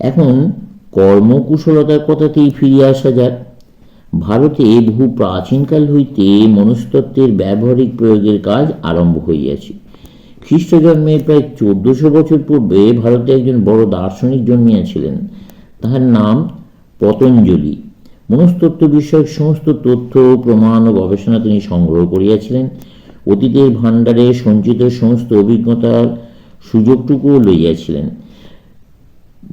এখন কর্মকুশলতার কথাতেই ফিরে আসা যাক। ভারতে বহু প্রাচীনকাল হইতে মনস্তত্ত্বের ব্যবহারিক প্রয়োগের কাজ আরম্ভ হইয়াছে। খ্রিস্ট জন্মের প্রায় চোদ্দশো বছর পূর্বে ভারতে একজন বড় দার্শনিক জন্মিয়াছিলেন। তাহার নাম পতঞ্জলি। মনস্তত্ত্ব বিষয়ক সমস্ত তথ্য, প্রমাণ ও গবেষণা তিনি সংগ্রহ করিয়াছিলেন। অতীতের ভাণ্ডারে সঞ্চিত সমস্ত অভিজ্ঞতার সুযোগটুকুও লইয়াছিলেন।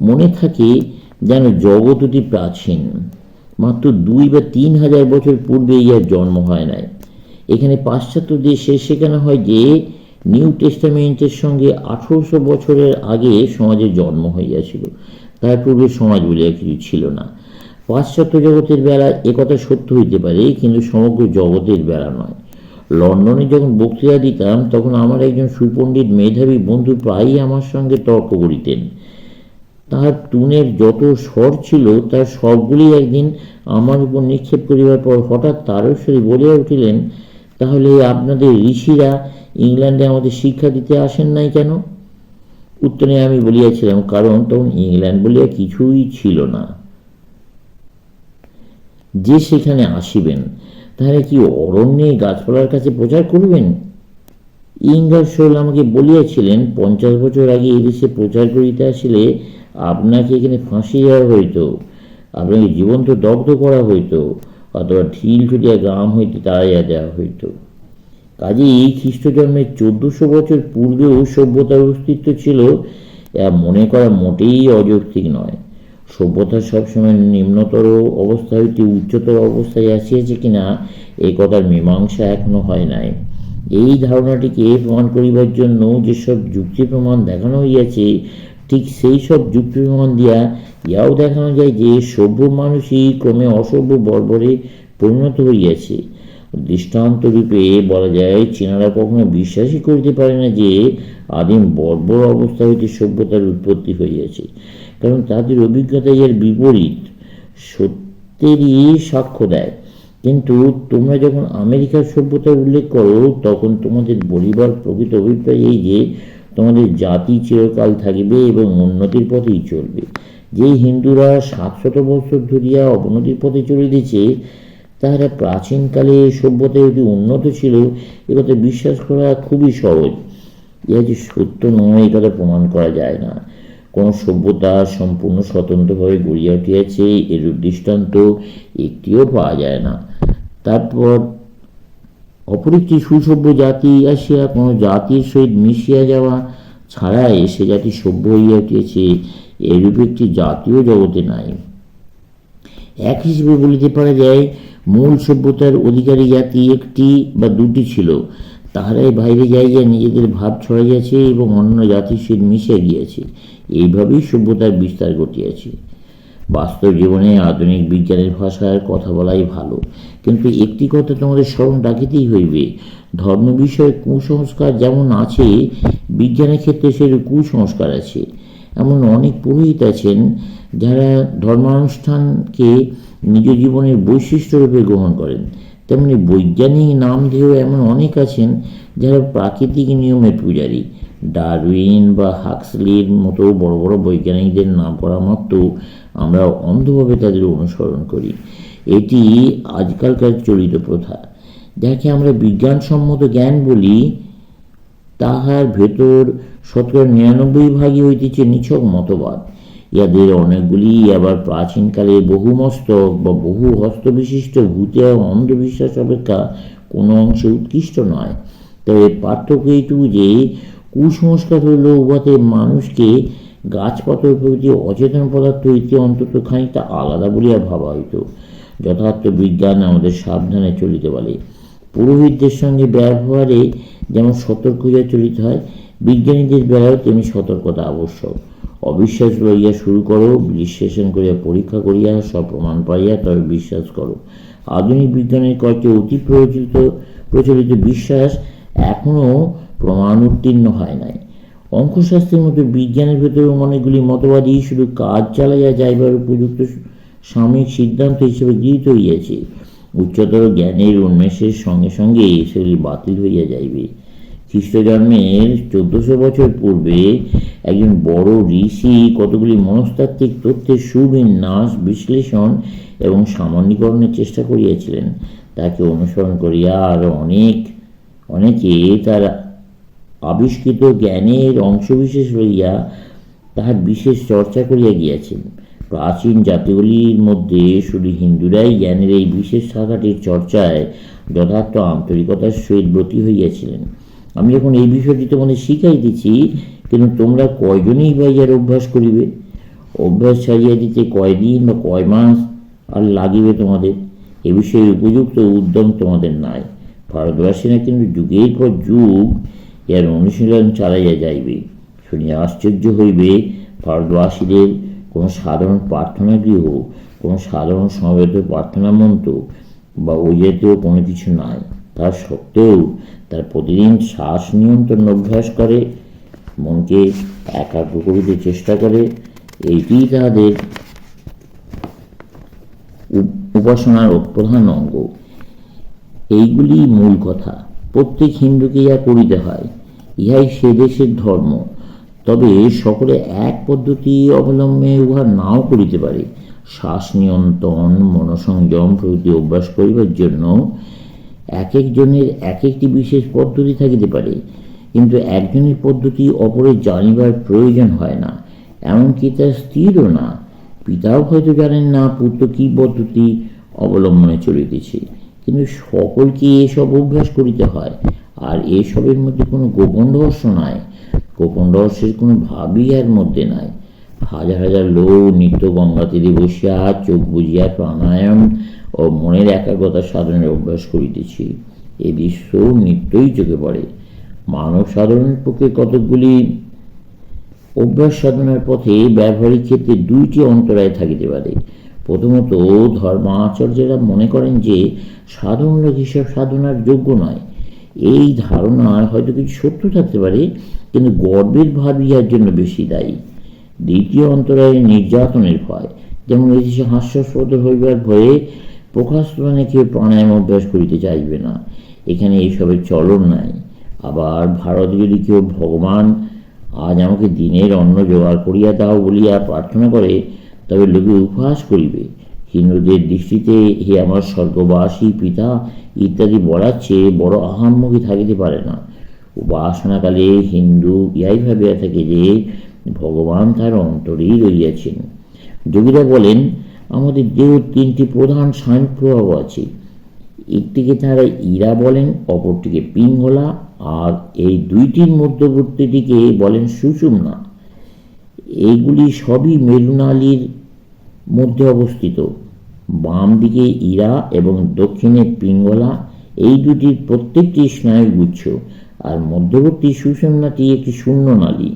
মনে থাকে যেন জগৎ অতি প্রাচীন। মাত্র দুই বা তিন হাজার বছর পূর্বে ইহার জন্ম হয় নাই। এখানে পাশ্চাত্য দেশে শেখানো হয় যে, নিউ টেস্টামেন্টের সঙ্গে আঠারোশো বছরের আগে সমাজের জন্ম হইয়াছিল। তার পূর্বে সমাজ বলিয়া কিছু ছিল না। পাশ্চাত্য জগতের বেলা একথা সত্য হইতে পারে, কিন্তু সমগ্র জগতের বেলা নয়। লন্ডনে যখন বক্তৃতা দিতাম, তখন আমার একজন সুপণ্ডিত মেধাবী বন্ধু প্রায়ই আমার সঙ্গে তর্ক করিতেন। তাহার টুনের যত স্বর ছিল, তার সবগুলি একদিন আমার উপর নিক্ষেপ করিবার পর হঠাৎ তারস্বরী বলিয়া উঠিলেন, তাহলে আপনাদের ঋষিরা ইংল্যান্ডে আমাদের শিক্ষা দিতে আসেন নাই কেন? উত্তরে আমি বলিয়াছিলাম, কারণ তখন ইংল্যান্ড বলিয়া কিছুই ছিল না। যে সেখানে আসিবেন তাহলে কি অরণ্যে গাছপালার কাছে প্রচার করবেন? ইঙ্গারশোল আমাকে বলিয়াছিলেন, পঞ্চাশ বছর আগে এদেশে প্রচার করিতে আসিলে আপনাকে এখানে ফাঁসি দেওয়া হইতো, আপনাকে জীবন্ত দগ্ধ করা হইতো, অথবা ঢিল ছুটিয়া গ্রাম হইতে তাড়াইয়া দেওয়া হইতো। কাজেই খ্রিস্টজন্মের চোদ্দশো বছর পূর্বেও সভ্যতার অস্তিত্ব ছিল, এ মনে করা মোটেই অযৌক্তিক নয়। সভ্যতা সবসময় নিম্নতর অবস্থা হইতে উচ্চতর অবস্থায় আসিয়াছে কিনা এই কথার মীমাংসা এখনও হয় নাই। এই ধারণাটিকে প্রমাণ করিবার জন্য যেসব যুক্তি প্রমাণ দেখানো হইয়াছে ঠিক সেই সব যুক্তি প্রমাণ দিয়া ইয়াও দেখানো যায় যে সভ্য মানুষই ক্রমে অসভ্য বর্বরে পরিণত হইয়াছে। দৃষ্টান্ত রূপে বলা যায়, চীনারা কখনো বিশ্বাসই করিতে পারে না যে আদিম বর্বর অবস্থা হইতে সভ্যতার উৎপত্তি হইয়াছে। কারণ তাদের অভিজ্ঞতা এর বিপরীত, সত্যেরই সাক্ষ্য দেয়। কিন্তু তোমরা যখন আমেরিকার সভ্যতার উল্লেখ করো, তখন তোমাদের বলিবার প্রকৃত অভিপ্রায় এই যে তোমাদের জাতি চিরকাল থাকিবে এবং উন্নতির পথেই চলবে। যেই হিন্দুরা সাতশত বছর ধরিয়া অবনতির পথে চলিতেছে, তাহারা প্রাচীনকালে সভ্যতায় অতি উন্নত ছিল একথা বিশ্বাস করা খুবই সহজ। ইহা যে সত্য নয়, এ কথা প্রমাণ করা যায় না। কোনো সভ্যতা সম্পূর্ণ স্বতন্ত্রভাবে গড়িয়া উঠিয়াছে এর দৃষ্টান্ত একটিও পাওয়া যায় না। তারপর অপর একটি সুসভ্য জাতি আসিয়া কোনো জাতির সহিত মিশিয়া যাওয়া ছাড়াই সে জাতি সভ্য হইয়া উঠিয়াছে, এরূপ একটি জাতীয় জগতে নাই। এক হিসেবে বলিতে পারা যায়, মূল সভ্যতার অধিকারী জাতি একটি বা দুটি ছিল। তাহারাই বাইরে যাইয়া নিজেদের ভাব ছড়াইয়াছে এবং অন্য জাতির সহিত মিশিয়া গিয়াছে। এইভাবেই সভ্যতার বিস্তার ঘটিয়াছে। বাস্তব জীবনে আধুনিক বিজ্ঞানের ভাষায় কথা বলাই ভালো। কিন্তু একটি কথা তোমাদের স্মরণ রাখিতেই হইবে, ধর্ম বিষয়ে কুসংস্কার যেমন আছে, বিজ্ঞানের ক্ষেত্রে সেরূপ কুসংস্কার আছে। এমন অনেক পুরোহিত আছেন যারা ধর্মানুষ্ঠানকে নিজ জীবনের বৈশিষ্ট্য রূপে গ্রহণ করেন। তেমনি বৈজ্ঞানিক নাম দিয়েও এমন অনেক আছেন যারা প্রাকৃতিক নিয়মের পূজারী। ডারউইন বা হাক্সলির মতো বড় বড় বৈজ্ঞানিকদের নাম করা মাত্র আমরা অন্ধভাবে তাদের অনুসরণ করি। এটি আজকালকার চলিত প্রথা। যাকে আমরা বিজ্ঞানসম্মত জ্ঞান বলি, তাহার ভেতর শতকরা নিরানব্বই ভাগই হইতেছে নিছক মতবাদ। ইয়াদের অনেকগুলি আবার প্রাচীনকালে বহু মস্তক বা বহু হস্তবিশিষ্ট ভূতে অন্ধবিশ্বাস অপেক্ষা কোনো অংশে উৎকৃষ্ট নয়। তবে পার্থক্য এইটুকু যে, কুসংস্কার হইল উহাতে মানুষকে গাছপাতর প্রভৃতি অচেতন পদার্থ হইতে অন্তত খানিকটা আলাদা বলিয়া ভাবা হইত যথার্থ বিজ্ঞান আমাদের সাবধানে চলিতে বলে পুরোহিতদের সঙ্গে ব্যবহারে যেমন সতর্ক হইয়া চলিতে হয়, বিজ্ঞানীদের বেলায়ও তেমনি সতর্কতা আবশ্যক। অবিশ্বাস লইয়া শুরু করো, বিশ্লেষণ করিয়া পরীক্ষা করিয়া সব প্রমাণ পাইয়া তবে বিশ্বাস করো। আধুনিক বিজ্ঞানের কয়েকটি অতি প্রচলিত প্রচলিত বিশ্বাস এখনও প্রমাণ উত্তীর্ণ হয় নাই। অঙ্কশাস্ত্রের মতো বিজ্ঞানের ভেতরেও অনেকগুলি মতবাদী শুধু কাজ চালাইয়া যাইবার উপযুক্ত সাময়িক সিদ্ধান্ত হিসেবে গৃহীত হইয়াছে। উচ্চতর জ্ঞানের উন্মেষের সঙ্গে সঙ্গে সেগুলি বাতিল হইয়া যাইবে। খ্রিস্ট জন্মের চোদ্দশো বছর পূর্বে একজন বড় ঋষি কতগুলি মনস্তাত্ত্বিক তথ্যের সুবিন্যাস, বিশ্লেষণ এবং সামান্যীকরণের চেষ্টা করিয়াছিলেন। তাকে অনুসরণ করিয়া আরও অনেক, অনেকে তার আবিষ্কৃত জ্ঞানের অংশবিশেষ লইয়া তাহার বিশেষ চর্চা করিয়া গিয়াছেন। প্রাচীন জাতিগুলির মধ্যে শুধু হিন্দুরাই জ্ঞানের এই বিশেষ শাখাটির চর্চায় যথার্থ আন্তরিকতার সহিত ব্রতী হইয়াছিলেন। আমি যখন এই বিষয়টি তোমাদের শিখাইতেছি, কিন্তু তোমরা কয়জনেই বা ইহার অভ্যাস করিবে? অভ্যাস ছাড়িয়া দিতে কয়দিন বা কয় মাস আর লাগিবে তোমাদের? এ বিষয়ে উপযুক্ত উদ্যম তোমাদের নাই। ভারতবাসীরা কিন্তু যুগের পর যুগ এর অনুশীলন চালাইয়া যাইবে। শুনিয়া আশ্চর্য হইবে ভারতবাসীদের কোনো সাধারণ প্রার্থনা গৃহ, কোনো সাধারণ সমবেত প্রার্থনা মন্ত্র বা ওই জাতীয় কোনো কিছু নাই। তার সত্ত্বেও তার প্রতিদিন শ্বাস নিয়ন্ত্রণ অভ্যাস করে, মনকে একাগ্র করিতে চেষ্টা করে। এইটি তাহাদের উপাসনার প্রধান অঙ্গ। এইগুলি মূল কথা। প্রত্যেক হিন্দুকে ইহা করিতে হয়। ইহাই সে দেশের ধর্ম। তবে সকলে এক পদ্ধতি অবলম্বনে উহা নাও করিতে পারে। শ্বাস নিয়ন্ত্রণ, মনসংযম প্রভৃতি অভ্যাস করিবার জন্য এক একজনের এক একটি বিশেষ পদ্ধতি থাকিতে পারে। কিন্তু একজনের পদ্ধতি অপরের জানিবার প্রয়োজন হয় না, এমনকি তা স্থিরও না। পিতাও হয়তো জানেন না পুত্র কী পদ্ধতি অবলম্বনে চলিতেছে। কিন্তু সকলকে এসব অভ্যাস করিতে হয়। আর এসবের মধ্যে কোনো গোপন রহস্য নাই। গোপন রহস্যের কোনো ভাবই এর মধ্যে নাই। হাজার হাজার লোক নিত্য গঙ্গা তীরে বসিয়া চোখ বুঝিয়া প্রাণায়াম ও মনের একাগ্রতা সাধনের অভ্যাস করিতেছি। এ দৃশ্য নিত্যই চোখে পড়ে। মানব সাধারণের পক্ষে কতকগুলি অভ্যাস সাধনার পথে ব্যবহারিক ক্ষেত্রে দুইটি অন্তরায় থাকিতে পারে। প্রথমত ধর্মাচার্যরা মনে করেন যে সাধারণ লোক হিসাব সাধনার যোগ্য নয়। এই ধারণায় হয়তো কিছু সত্য থাকতে পারে, কিন্তু গর্বের ভাব ইহার জন্য বেশি দায়ী। দ্বিতীয় অন্তরায় নির্যাতনের ভয়, যেমন এদেশে হাস্যাস্পদ হইবার ভয়ে প্রকাশ প্রকাশনে কেউ প্রাণায়াম অভ্যাস করিতে চাইবে না। এখানে এইসবের চলন নাই। আবার ভারত যদি কেউ ভগবান আজ আমাকে দিনের অন্ন জোগাড় করিয়া দাও বলিয়া প্রার্থনা করে তবে লোকে উপহাস করিবে। হিন্দুদের দৃষ্টিতে হে আমার স্বর্গবাসী পিতা, ইত্যাদি বলার চেয়ে বড় আহাম্মকি থাকিতে পারে না। উপাসনাকালে হিন্দু ইহাই ভাবিয়া থাকে যে, ভগবান তার অন্তরেই রইয়াছেন যোগীরা বলেন, আমাদের দেহ তিনটি প্রধান স্নায়ু প্রভাব আছে। একটিকে তারা ইরা বলেন, অপরটিকে পিঙ্গলা, আর এই দুইটির মধ্যবর্তীটিকে বলেন সুষুম্না। এইগুলি সবই মেরুনালির মধ্যে অবস্থিত। বাম দিকে ইরা এবং দক্ষিণে পিঙ্গলা, এই দুটির প্রত্যেকটি স্নায়ুগুচ্ছ, আর মধ্যবর্তী সুষুম্নাটি একটি শূন্য নালী।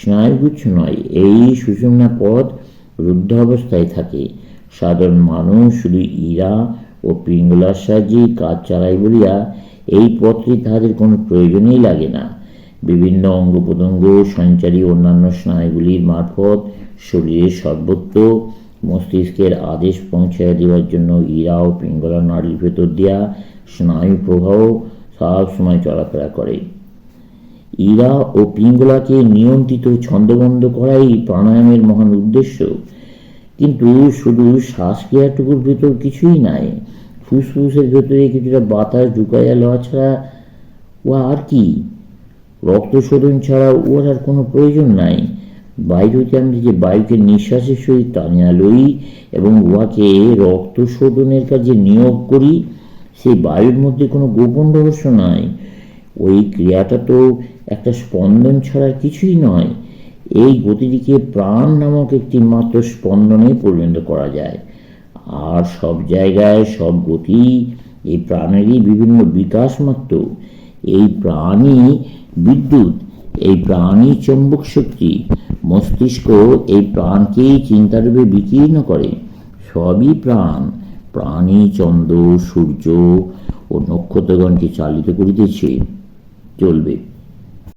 স্নায়ুগুচ্ছ নয়, এই সুষুম্না পদ রুদ্ধ অবস্থায় থাকে। সাধারণ মানুষ শুধু ইরা ও পিঙ্গলার সাহায্যেই কাজ চালায় বলিয়া এই পথটি তাহাদের কোনো প্রয়োজনই লাগে না। বিভিন্ন অঙ্গ প্রত্যঙ্গ সঞ্চারী অন্যান্য স্নায়ুগুলির মারফত শরীরের সর্বত্র মস্তিষ্কের আদেশ পৌঁছাইয়া দেওয়ার জন্য ইরা ও পিঙ্গলা নাড়ির ভেতর দিয়া স্নায়ু প্রবাহ সব সময় চলাফেরা করে। ইরা ও পিঙ্গলাকে নিয়ন্ত্রিত ছন্দবন্ধ করাই প্রাণায়ামের মহান উদ্দেশ্য। কিন্তু শুধু শ্বাসক্রিয়াটুকুর ভেতর কিছুই নাই, ফুসফুসের ভেতরে কিছুটা বাতাস ঢুকাইয়া লওয়া ছাড়া ও আর কি। রক্ত শোধন ছাড়া ওর আর কোনো প্রয়োজন নাই। বাইরে হইতে আমরা যে বায়ুকে নিঃশ্বাসের সহিত টানিয়া লই এবং উহাকে রক্ত শোধনের কাজে নিয়োগ করি, সেই বায়ুর মধ্যে কোনো গোপন রহস্য নাই। ওই ক্রিয়াটা তো একটা স্পন্দন ছাড়া কিছুই নয়। এই গতিটিকে প্রাণ নামক একটি মাত্র স্পন্দনে পরিণত করা যায়। আর সব জায়গায় সব গতি এই প্রাণেরই বিভিন্ন বিকাশ মাত্র। এই প্রাণই বিদ্যুৎ। এই প্রাণই চৌম্বক শক্তি মস্তিষ্ক এই প্রাণকেই চিন্তারূপে বিকীর্ণ করে। সবই প্রাণ। প্রাণী, চন্দ্র, সূর্য ও নক্ষত্রগণকে চালিত করিতেছে। চলবে।